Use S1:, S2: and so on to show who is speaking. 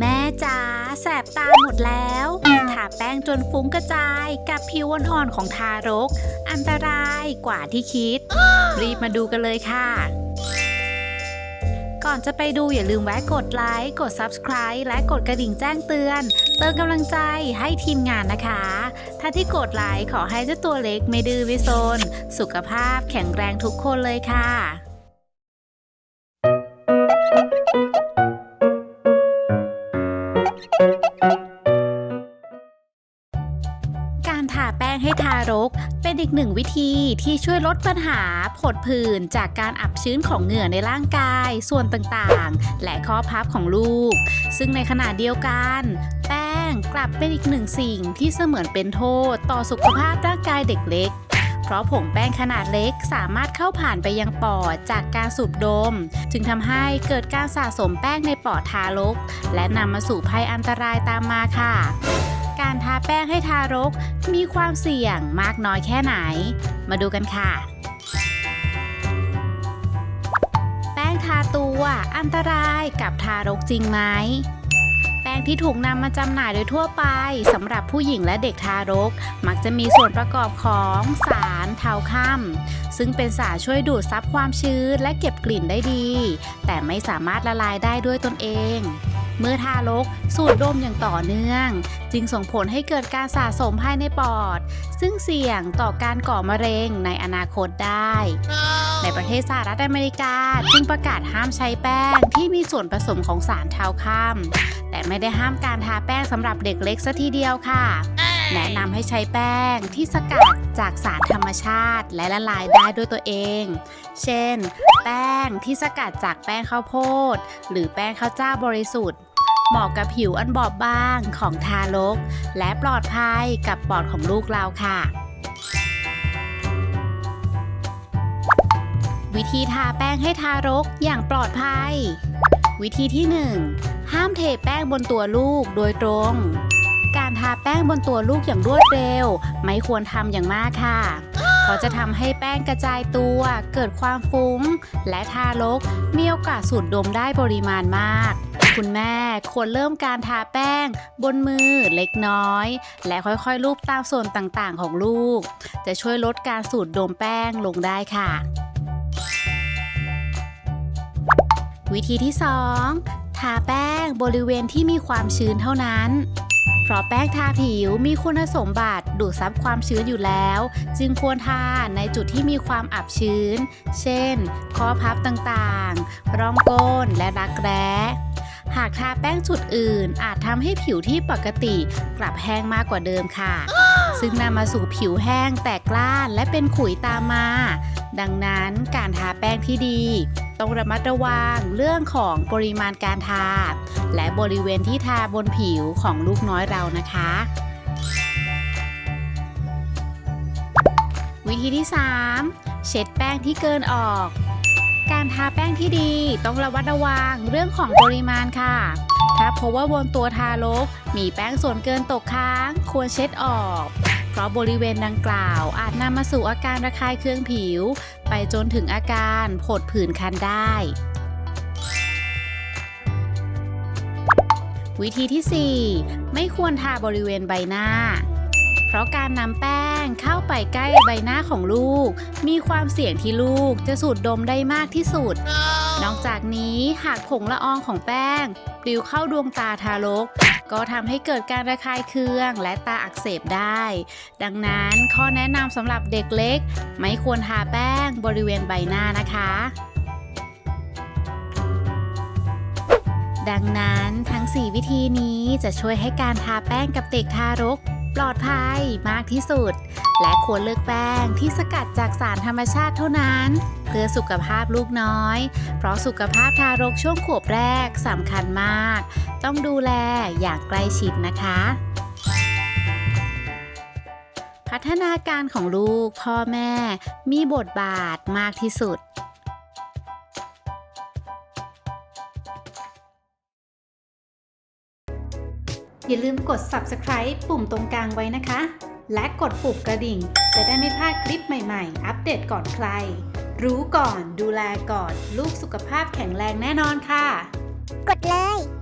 S1: แม่จ๋าแสบตาหมดแล้วทาแป้งจนฟุ้งกระจายกับผิวอ่อนๆของทารก อันตรายกว่าที่คิด รีบมาดูกันเลยค่ะ ก่อนจะไปดูอย่าลืมแวะกดไลค์กด Subscribe และกดกระดิ่งแจ้งเตือน เติมกำลังใจให้ทีมงานนะคะ ถ้าที่กดไลค์ขอให้เจ้าตัวเล็กไม่ดื้อไม่ซนสุขภาพแข็งแรงทุกคนเลยค่ะ ทาแป้งให้ทารก เป็นอีกหนึ่งวิธีที่ช่วยลดปัญหาผดผื่นจากการอับชื้นของเหงื่อในร่างกาย ส่วนต่างๆ และข้อพับของลูก ซึ่งในขณะเดียวกันแป้งกลับเป็นอีกหนึ่งสิ่งที่เสมือนเป็นโทษต่อสุขภาพร่างกายเด็กเล็กเพราะผงแป้งขนาดเล็กสามารถเข้าผ่านไปยังปอดจากการสูบดม จึงทำให้เกิดการสะสมแป้งในปอดทารก และนำมาสู่ภัยอันตรายตามมาค่ะ การทาแป้งให้ทารกมีความเสี่ยงมากน้อยแค่ไหน มาดูกันค่ะ แป้งทาตัวอันตรายกับทารกจริงไหมแป้งที่ถูกนำมาจำหน่ายโดยทั่วไปสำหรับผู้หญิงและเด็กทารก มักจะมีส่วนประกอบของสารเทาค่ำซึ่งเป็นสารช่วยดูดซับความชื้นและเก็บกลิ่นได้ดี แต่ไม่สามารถละลายได้ด้วยตนเอง เมื่อทารกสูดดมอย่างต่อเนื่อง จึงส่งผลให้เกิดการสะสมภายในปอด ซึ่งเสี่ยงต่อการก่อมะเร็งในอนาคตได้ ในประเทศสหรัฐอเมริกาจึงประกาศห้ามใช้แป้งที่มีส่วนผสมของสารเทาคัมแต่ไม่ได้ห้ามการทาแป้งสำหรับเด็กเล็กซะทีเดียวค่ะ แนะนำให้ใช้แป้งที่สกัดจากสารธรรมชาติและละลายได้ด้วยตัวเอง เช่น แป้งที่สกัดจากแป้งข้าวโพด หรือแป้งข้าวเจ้าบริสุทธิ์เหมาะกับผิวอันบอบบางของทารก และปลอดภัยกับปอดของลูกเราค่ะ วิธีทาแป้งให้ทารกอย่างปลอดภัย วิธีที่ 1 ห้ามเทแป้งบนตัวลูกโดยตรง การทาแป้งบนตัวลูกอย่างรวดเร็ว ไม่ควรทำอย่างมากค่ะเพราะจะทำให้แป้งกระจายตัว เกิดความฟุ้ง และทารกมีโอกาสสูดดมได้ปริมาณมาก คุณแม่ควรเริ่มการทาแป้ง บนมือเล็กน้อย และค่อยๆลูบตามส่วนต่างๆของลูก จะช่วยลดการสูดดมแป้งลงได้ค่ะ วิธีที่ 2 ทาแป้งบริเวณที่มีความชื้นเท่านั้น เพราะแป้งทาผิวมีคุณสมบัติดูดซับความชื้นอยู่แล้ว จึงควรทาในจุดที่มีความอับชื้น เช่นข้อพับต่างๆ ร่องก้นและรักแร้หากทาแป้งจุดอื่น อาจทำให้ผิวที่ปกติกลับแห้งมากกว่าเดิมค่ะ ซึ่งนำมาสู่ผิวแห้งแตกกล้านและเป็นขุยตามมา ดังนั้นการทาแป้งที่ดี ต้องระมัดระวังเรื่องของปริมาณการทา และบริเวณที่ทาบนผิวของลูกน้อยเรานะคะ วิธีที่ 3 เช็ดแป้งที่เกินออก การทาแป้งที่ดีต้องระวัดระวังเรื่องของปริมาณค่ะ ถ้าพบว่าบนตัวทารกมีแป้งส่วนเกินตกค้าง ควรเช็ดออก เพราะบริเวณดังกล่าว อาจนำมาสู่อาการระคายเคืองผิว ไปจนถึงอาการผดผื่นคันได้ วิธีที่ 4 ไม่ควรทาบริเวณใบหน้า เพราะการนำแป้งเข้าไปใกล้ใบหน้าของลูก มีความเสี่ยงที่ลูกจะสูดดมได้มากที่สุด นอกจากนี้หากผงละอองของแป้งปลิวเข้าดวงตาทารก ก็ทำให้เกิดการระคายเคืองและตาอักเสบได้ ดังนั้นข้อแนะนำสำหรับเด็กเล็ก ไม่ควรทาแป้งบริเวณใบหน้านะคะดังนั้นทั้ง 4 วิธีนี้จะช่วยให้การทาแป้งกับเด็กทารก ปลอดภัยมากที่สุด และควรเลือกแป้งที่สกัดจากสารธรรมชาติเท่านั้น เพื่อสุขภาพลูกน้อย เพราะสุขภาพทารกช่วงขวบแรกสำคัญมาก ต้องดูแลอย่างใกล้ชิดนะคะ พัฒนาการของลูกพ่อแม่ มีบทบาทมากที่สุดอย่าลืมกด subscribe ปุ่มตรงกลางไว้นะคะ และกดปุ่มกระดิ่ง จะได้ไม่พลาดคลิปใหม่ๆ อัปเดตก่อนใคร รู้ก่อนดูแลก่อน ลูกสุขภาพแข็งแรงแน่นอนค่ะ
S2: กดเลย